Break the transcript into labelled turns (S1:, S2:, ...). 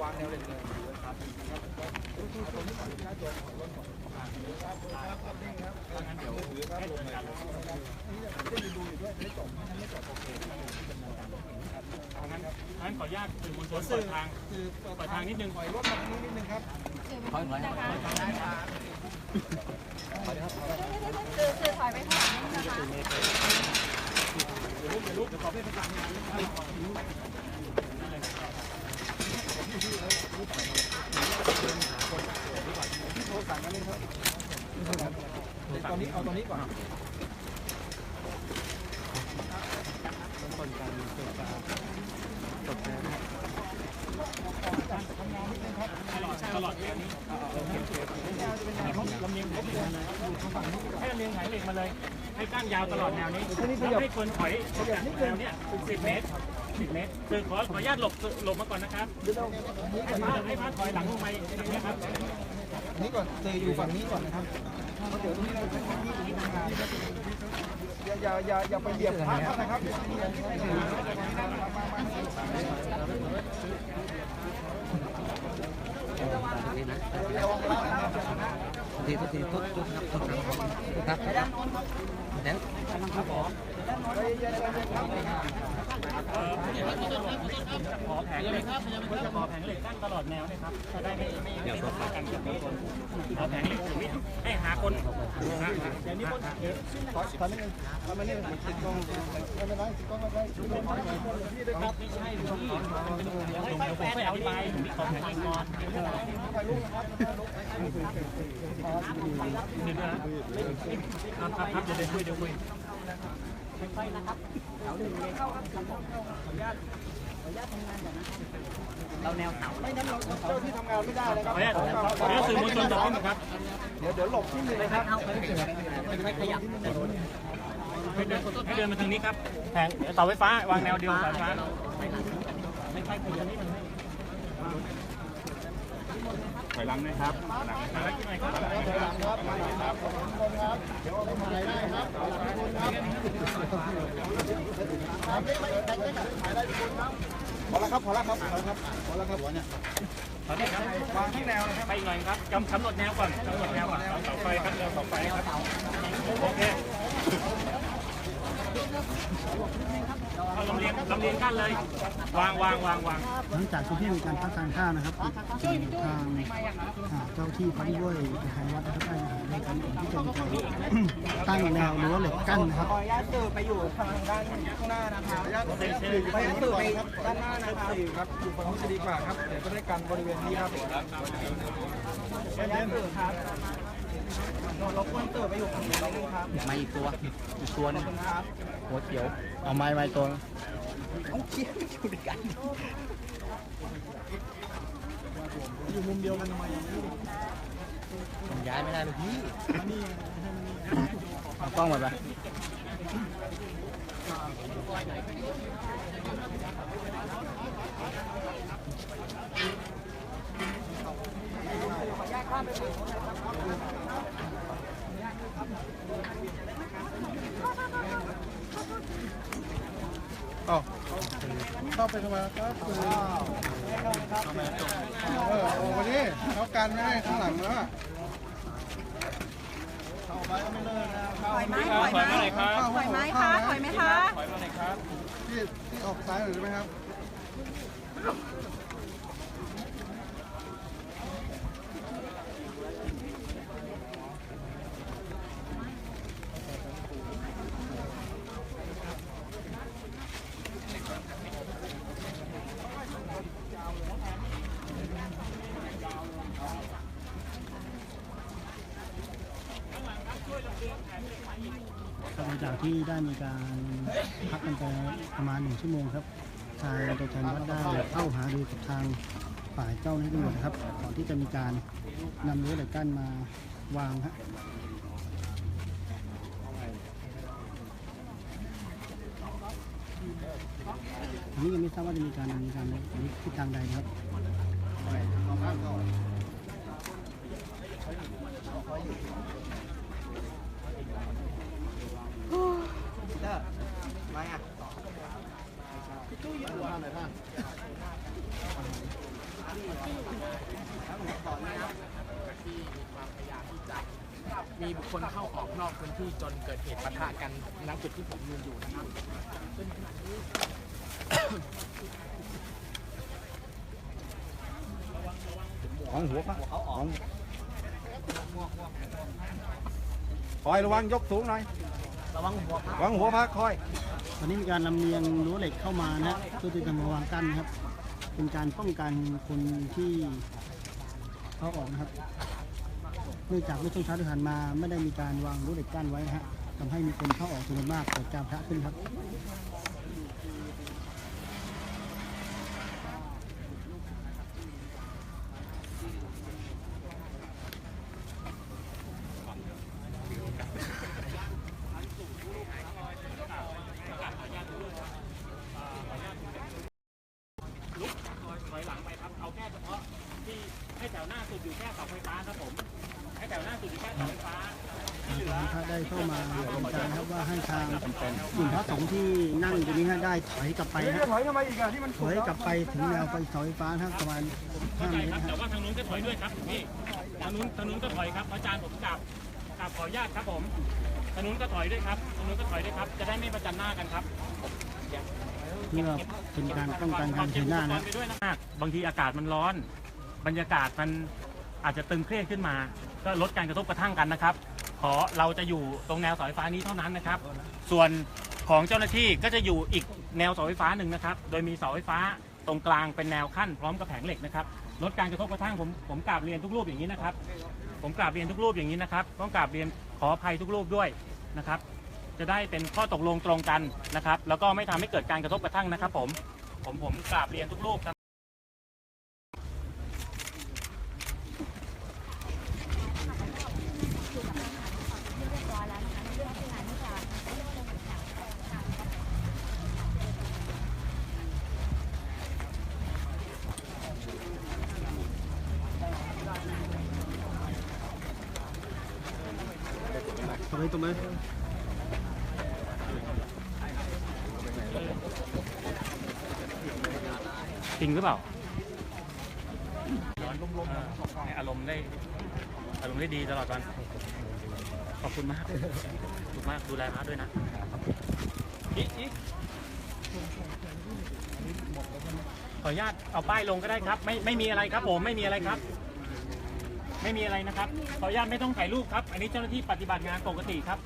S1: วางแนวเลยเลยครับ
S2: งั้นงั้นขออนุญาตสื่อมวลชนเปิดทาง
S1: คือ
S2: เปิดทางนิดนึง
S1: ถอยรถมาทางนี้นิดนึงครับ
S3: คือคือถอยไปข้างหลังนิดนึงนะคะ
S1: ที่โทรสั่งกันเลยครับ ตอนนี้เอาตอนนี้ก่อน
S2: ตลอดแนวนี้ลำเลียงให้ลำเลียงแผงเหล็กมาเลย ให้ก้านยาวตลอดแนวนี้แล้วให้คนถอยจากแนวเนี้ย10เมตร 10 เมตรคือขอขออนุญาตหลบหลบมาก่อนนะครับให้พาให้พาถอยหลังลงไปอย่างนี้ยครับ
S1: อันนี้ก่อนเตยอยู่ฝั่งนี้ก่อนนะครับเพราะเดี๋ยวตรงนี้เราจะที่ที่ทำงานอย่าอย่าอย่าอย่าไปเหยียบพระนะครับ
S4: ทีทุกทีทุกทุกครับทุกครับครับแล้ว
S2: ขอแผงเหล็กจะขอแผงเหล็กกั้นตลอดแนวเลยครับจะได้ไม่ไม่ไม่ทะเลาะกันกับคนขอแผงเหล็กตรงนี้ให้หาคนหาเดี๋ยวนี้คนเดี๋ยว
S1: ขอขอนิดนึงทำมาเนี่ยติดกล้องไม่เป็นไรติดกล้องไม่เป็นไรช่วยหน่อยพี่ด้วยครับ
S2: ไม่ใช่พี่เดี๋ยวผมเดี๋ยวผมไปอธิบายผมมีขอแผงเหล็กก่อน
S1: ถ่ายรูปนะครับ
S2: เดี๋ยวนะครับครับครับเดี๋ยวเดี๋ยวคุยเดี๋ยวคุย
S1: ไม่งั้นเราเจ้าที่ทำงานไม่ได้เลยค
S2: ข
S1: รั
S2: อบอนุญาตขออนุญาตสื่อมวลชนต่อขึ้นงครับ
S1: เดี๋ยวเดี๋ยวหลบที่หนึ่งนะครับ
S2: ให้เดินให้เดินมาทางนี้ครับแผงเสาไฟฟ้าวางแนวเดียวเสาไฟฟ้าไม่ใช่คนนี้มัน ถอยหลังนะครับหลังนะครับหน่อยครับ
S1: ครับมาครับขอบคุณครับเดี๋ยวเอาถ่ายได้ครับขอบคุณครับครับไม่ไม่ไม่ไม่ถ่ายได้ทุกคนครับพอแล้วครับพอแล้วครับพอแล้วครับพอแล้วครับหัวเนี่ย
S2: ตอนนี้ครับ
S1: วางที่แนวนะครับ
S2: ไปอีกหน่อยครับกำกำหนดแนวก่อนกำหนดแนวก่อนเสาไฟครับแนวเสาไฟครับโอเคเอา ลำเลียงลำเลียงกั้นเลย วางวางวางวาง
S5: หลังจากที่มีการพักทานข้าวนะครับทางอ่าเจ้าที่พันด้วยทางวัดนะครับได้หาในการก่อนที่จะมีการตั้งแนวรั้วเหล็กกั้นนะครับ
S1: ขออนุญาตสื่อไปอยู่ทางด้านข้างหน้านะครับขออนุญาตสื่อไปสื่อไปด้านหน้านะครับสื่อครับอยู่ฝั่งนี้จะดีกว่าครับเดี๋ยวจะได้กันบริเวณนี้ครับขออนุญาตสื่อครับเราควรสื่อไปอยู่ฝั่งนี้นะครับ
S4: มาอีกตัวอีกตัวนึง
S1: ครับ
S4: หัวเขียว
S5: เอาไม้ไม้ตัว
S4: ต้องเคียวอยู่ด้วยกัน
S1: อยู่มุมเดียวกันทำไม
S4: ผมย้ายไม่ได้เลยพี่
S5: เอากล้องมาไป
S1: เข้าไปทำไมครับเออโอ้วันนี้เขากันไม่ให้ข้างหลังแล้วอะเข้าไปก็ไม่เลิกนะเข้า
S3: ถอยไหมถอยไหม
S1: เข้า
S3: ถอยไหมคะถอยไหมคะ
S2: ถอยมาหน่อยครับ
S1: ที่ที่ออกซ้ายหน่อยได้ไหมครับ
S5: ที่ได้มีการพักกันไปประมาณหนึ่งชั่วโมงครับ ทางตัวแทนวัดได้เข้าหารือกับทางฝ่ายเจ้าหน้าที่ตำรวจครับก่อนที่จะมีการนำรั้วเหล็กกั้นมาวางฮะอันนี้ยังไม่ทราบว่าจะมีการดำเนินการในทิศทางใดครับ
S1: ไม่อะ
S4: มีบุคคลเข้าออกนอกพื้นที่จนเกิดเหตุปะทะกันณจุดที่ผมยืนอยู่นะครับ
S1: ของหัวพระของคอยระวังยกสูงหน่อย
S4: ระวังหัวครับ
S1: ระวังหัวพระคอย
S5: ตอนนี้มีการลำเลียงรั้วเหล็กเข้ามานะฮะเพื่อที่จะมาวางกั้นนะครับ เป็นการป้องกันคนที่เข้าออกนะครับ เนื่องจากเมื่อช่วงเช้าที่ผ่านมาไม่ได้มีการวางรั้วเหล็กกั้นไว้นะฮะทำให้มีคนเข้าออกจำนวนมากเกิดการพระขึ้นครับ
S2: ลุกถอยหลังไปครับ เอาแค่เฉพาะที่ให้แถวหน้าสุดอยู่แค่เสาไฟฟ้าครับผม ให้แถวหน้าสุดอยู่แค่เสาไฟฟ้า ที่เหลือ
S5: พระ ได้เข้ามาเป็นการนะครับว่าให้ทางกลุ่มพระสงฆ์ที่นั่งอยู่นี้ฮะได้ถอยกลับไปนะ
S1: ถอยทำไมอีกอะที่มัน
S5: ถอยกลับไปถึงแนวไฟเสาไฟฟ้านะครับประมาณ
S2: เข้า
S5: 5
S2: ใจ
S5: เมตร
S2: ครับ
S5: นะ
S2: แต่
S5: ฮะ
S2: ว่าทางนู้นก็ถอยด้วยครับนี่ทางนู้นทางนู้นก็ถอยครับอาจารย์ผมกลับกลับขออนุญาตครับผมทางนู้นก็ถอยด้วยครับทางนู้นก็ถอยด้วยครับ จะได้ไม่ประจันหน้ากันครับ
S5: เพื่อเป็นการป้องกันการเสียหน้านะ
S2: ไปด้วยนะบางทีอากาศมันร้อน บรรยากาศมันอาจจะตึงเครียดขึ้นมา ก็ลดการกระทบกระทั่งกันนะครับ ขอเราจะอยู่ตรงแนวเสาไฟฟ้านี้เท่านั้นนะครับ ส่วนของเจ้าหน้าที่ก็จะอยู่อีกแนวเสาไฟฟ้าหนึ่งนะครับ โดยมีเสาไฟฟ้าตรงกลางเป็นแนวขั้นพร้อมกับแผงเหล็กนะครับลดการกระทบกระทั่งผมผมกราบเรียนทุกรูปอย่างนี้นะครับ ผมกราบเรียนทุกรูปอย่างนี้นะครับต้องกราบเรียนขออภัยทุกรูปด้วยนะครับ จะได้เป็นข้อตกลงตรงกันนะครับ แล้วก็ไม่ทำให้เกิดการกระทบกระทั่งนะครับ ผมผมผมกราบเรียนทุกรูปครับ
S5: ตรงนี้ตรงนี้
S2: จริงหรือเปล่าร้อนลมๆอารมณ์ได้ อารมณ์ได้ดีตลอดวัน ขอบคุณมาก ขอบคุณมาก ดูแลพระด้วยนะอิอิขออนุญาตเอาป้ายลงก็ได้ครับ ไม่ไม่มีอะไรครับผม ไม่มีอะไรครับ ไม่มีอะไรนะครับขออนุญาตไม่ต้องถ่ายรูปครับ อันนี้เจ้าหน้าที่ปฏิบัติงานปกติครับ